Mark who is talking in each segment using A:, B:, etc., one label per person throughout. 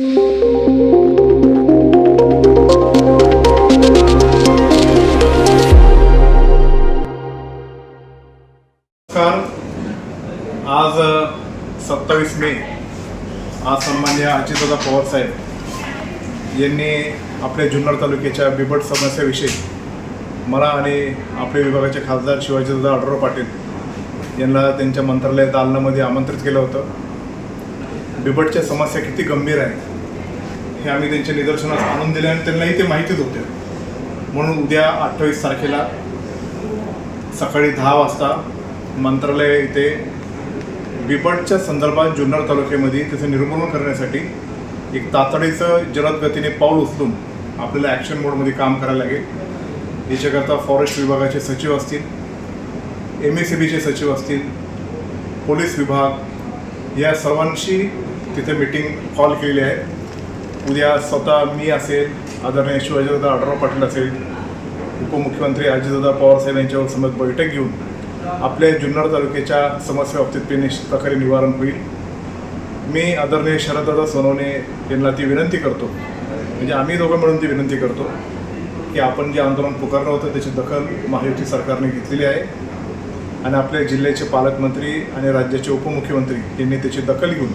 A: नमस्कार. आज सत्तावीस मे. आज सन्मान्य अजितदादा पवार साहेब यांनी आपल्या जुन्नर तालुक्याच्या बिबट समस्याविषयी मला आणि आपल्या विभागाचे खासदार शिवाजीदादा आढळराव पाटील यांना त्यांच्या मंत्रालय दालनामध्ये आमंत्रित केलं होतं. बिबटच्या समस्या किती गंभीर आहेत हे आम्ही त्यांच्या निदर्शनास आणून दिले आणि त्यांनाही ते माहितीच होते. म्हणून उद्या अठ्ठावीस तारखेला सकाळी दहा वाजता मंत्रालय इथे बिबटच्या संदर्भात जुन्नर तालुक्यामध्ये त्याचं निर्मूलन करण्यासाठी एक तातडीचं जलद गतीने पाऊल उचलून आपल्याला ॲक्शन मोडमध्ये काम करायला लागेल. याच्याकरता फॉरेस्ट विभागाचे सचिव असतील एम एस सी बीचे सचिव असतील पोलीस विभाग या सर्वांशी तिथे मीटिंग कॉल केलेली आहे. उद्या स्वतः मी असेल आदरणीय शिवाजीदादा आढळराव पाटील असेल उपमुख्यमंत्री अजितदादा पवार साहेब यांच्यावर समज बैठक घेऊन आपल्या जुन्नर तालुक्याच्या समस्या बाबतीत निश्चित प्रकारे निवारण होईल. मी आदरणीय शरददादा सोनवणे यांना ती विनंती करतो म्हणजे आम्ही दोघं मिळून ती विनंती करतो की आपण जे आंदोलन पुकारलं होतं त्याची दखल महायुती सरकारने घेतलेली आहे. आणि आपल्या जिल्ह्याचे पालकमंत्री आणि राज्याचे उपमुख्यमंत्री यांनी त्याची दखल घेऊन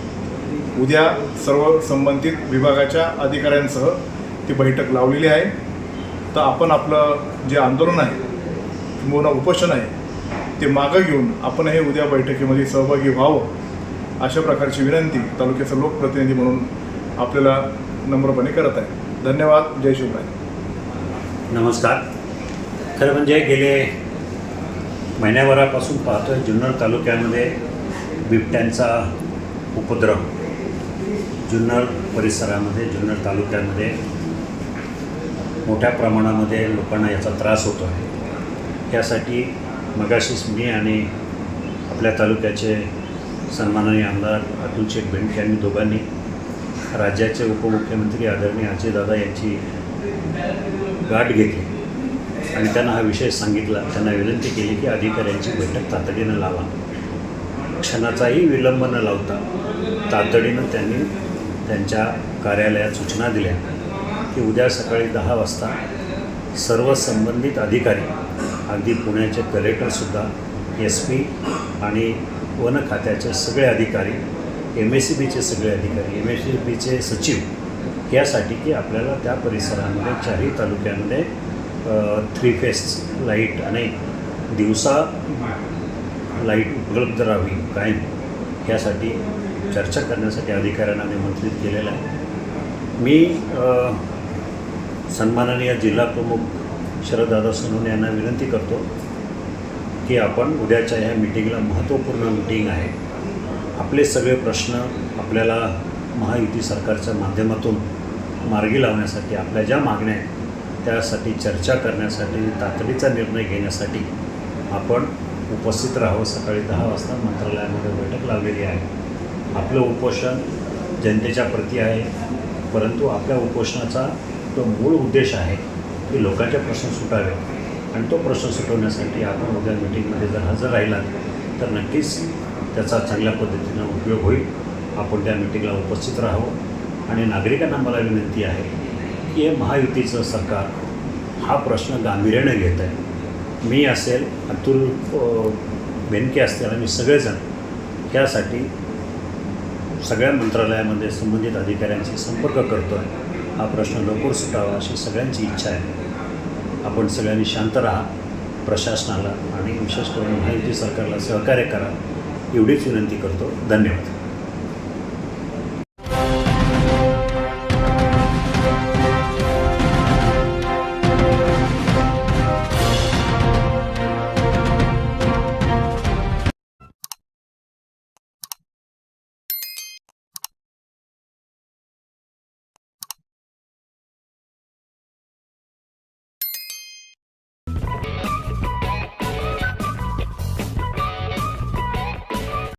A: उद्या सर्व संबंधित विभागाच्या अधिकाऱ्यांसह ती बैठक लावलेली आहे. तर आपण आपलं जे आंदोलन आहे किंवा उपोषण आहे ते मागं घेऊन आपण हे उद्या बैठकीमध्ये सहभागी व्हावं अशा प्रकारची विनंती तालुक्याचा लोकप्रतिनिधी म्हणून आपल्याला नम्रपणे करत आहे. धन्यवाद. जय शिवराय.
B: नमस्कार. खरं म्हणजे गेले महिन्याभरापासून पाहतोय जुन्नर तालुक्यामध्ये बिबट्यांचा उपद्रव. जुन्नर परिसरामध्ये जुन्नर तालुक्यामध्ये मोठ्या प्रमाणामध्ये लोकांना याचा त्रास होतो आहे. यासाठी मगाशीच मी आणि आपल्या तालुक्याचे सन्माननीय आमदार अतुल शेख बेंडके यांनी दोघांनी राज्याचे उपमुख्यमंत्री आदरणीय अजयदादा यांची गाठ घेतली आणि त्यांना हा विषय सांगितला. त्यांना विनंती केली की अधिकाऱ्यांची बैठक तातडीनं लावा. क्षणाचाही विलंब न लावता तातडीनं त्यांनी त्यांच्या कार्यालयात सूचना दिल्या की उद्या सकाळी दहा वाजता सर्व संबंधित अधिकारी अगदी पुण्याचे कलेक्टरसुद्धा एस पी आणि वन खात्याचे सगळे अधिकारी एम एस सी बीचे सगळे अधिकारी एम एस सी बीचे सचिव यासाठी की आपल्याला त्या परिसरामध्ये चारही तालुक्यांमध्ये थ्री फेस लाइट आणि दिवसा लाइट उपलब्ध राहावी कायम यासाठी चर्चा करण्यासाठी अधिकाऱ्यांना निमंत्रित केलेलं आहे. मी सन्माननीय जिल्हा प्रमुख शरददादा सोनवणे यांना विनंती करतो की आपण उद्याच्या ह्या मिटिंगला महत्त्वपूर्ण मिटिंग आहे. आपले सगळे प्रश्न आपल्याला महायुती सरकारच्या माध्यमातून मार्गी लावण्यासाठी आपल्या ज्या मागण्या आहेत त्यासाठी चर्चा करण्यासाठी तातडीचा निर्णय घेण्यासाठी आपण उपस्थित राहावं. सकाळी दहा वाजता मंत्रालयामध्ये बैठक लावलेली आहे. आपलं उपोषण जनतेच्या प्रती आहे परंतु आपल्या उपोषणाचा जो मूळ उद्देश आहे की लोकांचे प्रश्न सुटावे. आणि तो प्रश्न सुटवण्यासाठी आपण उद्या मिटिंगमध्ये जर हजर राहिला तर नक्कीच त्याचा चांगल्या पद्धतीनं उपयोग होईल. आपण त्या मिटिंगला उपस्थित राहावं. आणि नागरिकांना मला विनंती आहे की हे महायुतीचं सरकार हा प्रश्न गांभीर्याने घेत आहे. मी असेल अतुल अ, बेनके असतील आम्ही सगळेजण यासाठी सगळ्या मंत्रालयामध्ये संबंधित अधिकाऱ्यांशी संपर्क करतो आहे हा प्रश्न लवकर सुटावा अशी सगळ्यांची इच्छा आहे. आपण सगळ्यांनी शांत राहा प्रशासनाला आणि विशेष करून महायुती सरकारला सहकार्य करा एवढीच विनंती करतो. धन्यवाद.